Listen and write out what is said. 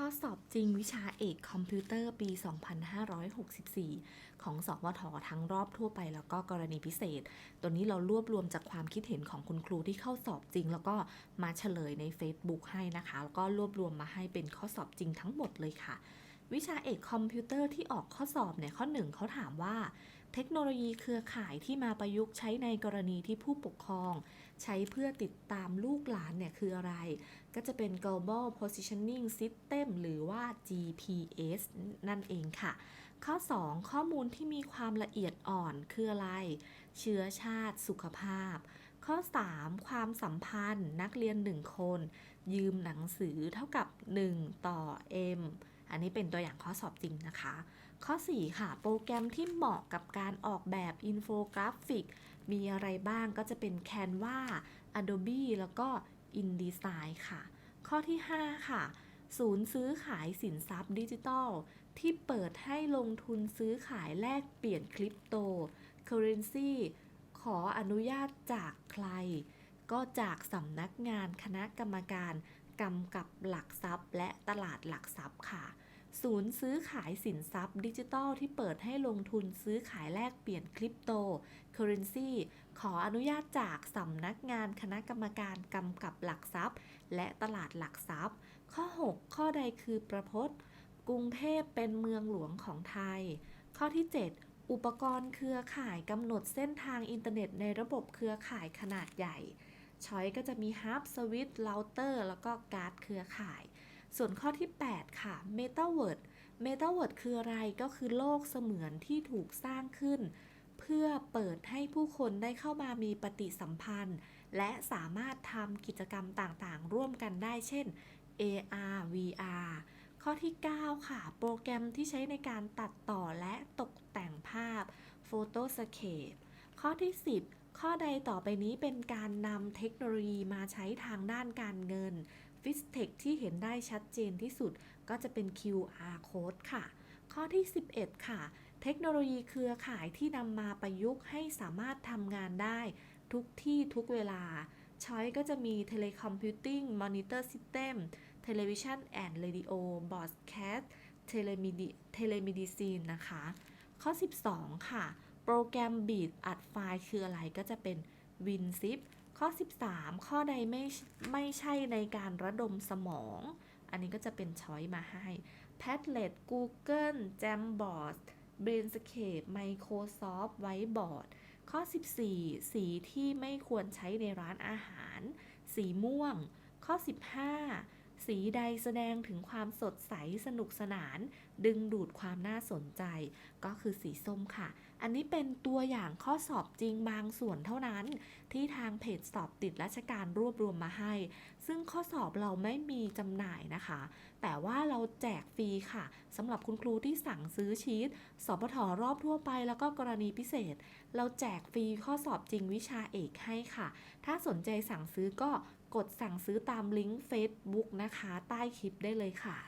ข้อสอบจริงวิชาเอกคอมพิวเตอร์ปี 2564 ของสวททั้งรอบทั่วไปแล้วก็กรณีพิเศษ ตัวนี้เรารวบรวมจากความคิดเห็นของคุณครูที่เข้าสอบจริง แล้วก็มาเฉลยใน Facebook ให้นะคะ แล้วก็รวบรวมมาให้เป็นข้อสอบจริงทั้งหมดเลยค่ะ วิชาเอกคอมพิวเตอร์ที่ออกข้อสอบเนี่ยข้อหนึ่งเขาถามว่า เทคโนโลยีเครือข่ายที่มาประยุกต์ใช้ในกรณีที่ผู้ปกครอง ใช้เพื่อติดตามลูกหลานเนี่ยคืออะไร ก็จะเป็น global positioning system หรือว่า GPS นั่นเองค่ะ ข้อ 2 ข้อมูลที่มีความละเอียดอ่อนคืออะไร เชื้อชาติสุขภาพ ข้อ 3 ความสัมพันธ์ นักเรียน 1 คน ยืมหนังสือเท่ากับ 1 ต่อ m อันนี้เป็นตัวอย่างข้อสอบจริงนะคะ ข้อ 4 ค่ะ โปรแกรมที่เหมาะกับการออกแบบอินโฟกราฟิก มีอะไรบ้างก็จะเป็น Canva Adobe แล้วก็ InDesign ค่ะ ข้อที่ 5 ค่ะ ศูนย์ซื้อขายสินทรัพย์ดิจิทัล ที่เปิดให้ลงทุนซื้อขายแลกเปลี่ยนคริปโตเคอเรนซีขออนุญาตจากใคร ก็จากสำนักงานคณะกรรมการกำกับหลักทรัพย์และตลาดหลักทรัพย์ค่ะ ศูนย์ซื้อขายสินทรัพย์ดิจิทัลที่เปิดให้ลงทุนซื้อขายแลกเปลี่ยนคริปโตเคอเรนซีขออนุญาตจากสำนักงานคณะกรรมการกำกับหลักทรัพย์ และตลาดหลักทรัพย์ ข้อ 6 ข้อใดคือประพจน์กรุงเทพเป็นเมืองหลวงของไทย ข้อที่ 7 อุปกรณ์เครือข่ายกำหนดเส้นทางอินเทอร์เน็ตในระบบเครือข่ายขนาดใหญ่ช้อยก็จะมีฮับสวิตช์เราเตอร์แล้วก็การ์ดเครือข่าย ส่วนข้อที่ 8 ค่ะ Metaverse Metaverse คืออะไรก็คือโลกเสมือนที่ถูกสร้างขึ้น เพื่อเปิดให้ผู้คนได้เข้ามามีปฏิสัมพันธ์ และสามารถทำกิจกรรมต่างๆ ร่วมกันได้เช่น AR VR ข้อที่ 9 ค่ะ โปรแกรมที่ใช้ในการตัดต่อและตกแต่งภาพ Photoscape ข้อที่ 10 ข้อใดต่อไปนี้เป็นการนำเทคโนโลยีมาใช้ทางด้านการเงิน f i s t e c h ที่เห็นได้ชัดเจนที่สุดก็จะเป็น QR code ค่ะ ข้อที่ 11 ค่ะ เทคโนโลยีเครือข่ายที่นำมาประยุกต์ให้สามารถทำงานได้ ทุกที่ทุกเวลา ช้อยก็จะมี Telecomputing Monitor System Television and Radio Broadcast telemedicine นะคะ ข้อ 12 ค่ะ โปรแกรมบีดอัดไฟล์คืออะไรก็จะเป็น WinZip ข้อ 13 ข้อใดไม่ไม่ใช่ในการระดมสมอง อันนี้ก็จะเป็นช้อยมาให้ Padlet Google Jamboard Brainscape Microsoft Whiteboard ข้อ 14 สีที่ไม่ควรใช้ในร้านอาหาร สีม่วง ข้อ 15 สีใดแสดงถึงความสดใสสนุกสนาน ดึงดูดความน่าสนใจ ก็คือสีส้มค่ะ อันนี้เป็นตัวอย่างข้อสอบจริงบางส่วนเท่านั้น ที่ทางเพจสอบติดราชการรวบรวมมาให้ ซึ่งข้อสอบเราไม่มีจำหน่ายนะคะ แต่ว่าเราแจกฟรีค่ะสำหรับคุณครูที่สั่งซื้อชีตสปทรอบทั่วไปแล้วก็กรณีพิเศษ เราแจกฟรีข้อสอบจริงวิชาเอกให้ค่ะ ถ้าสนใจสั่งซื้อก็กดสั่งซื้อตามลิงก์ Facebook นะคะ ใต้คลิปได้เลยค่ะ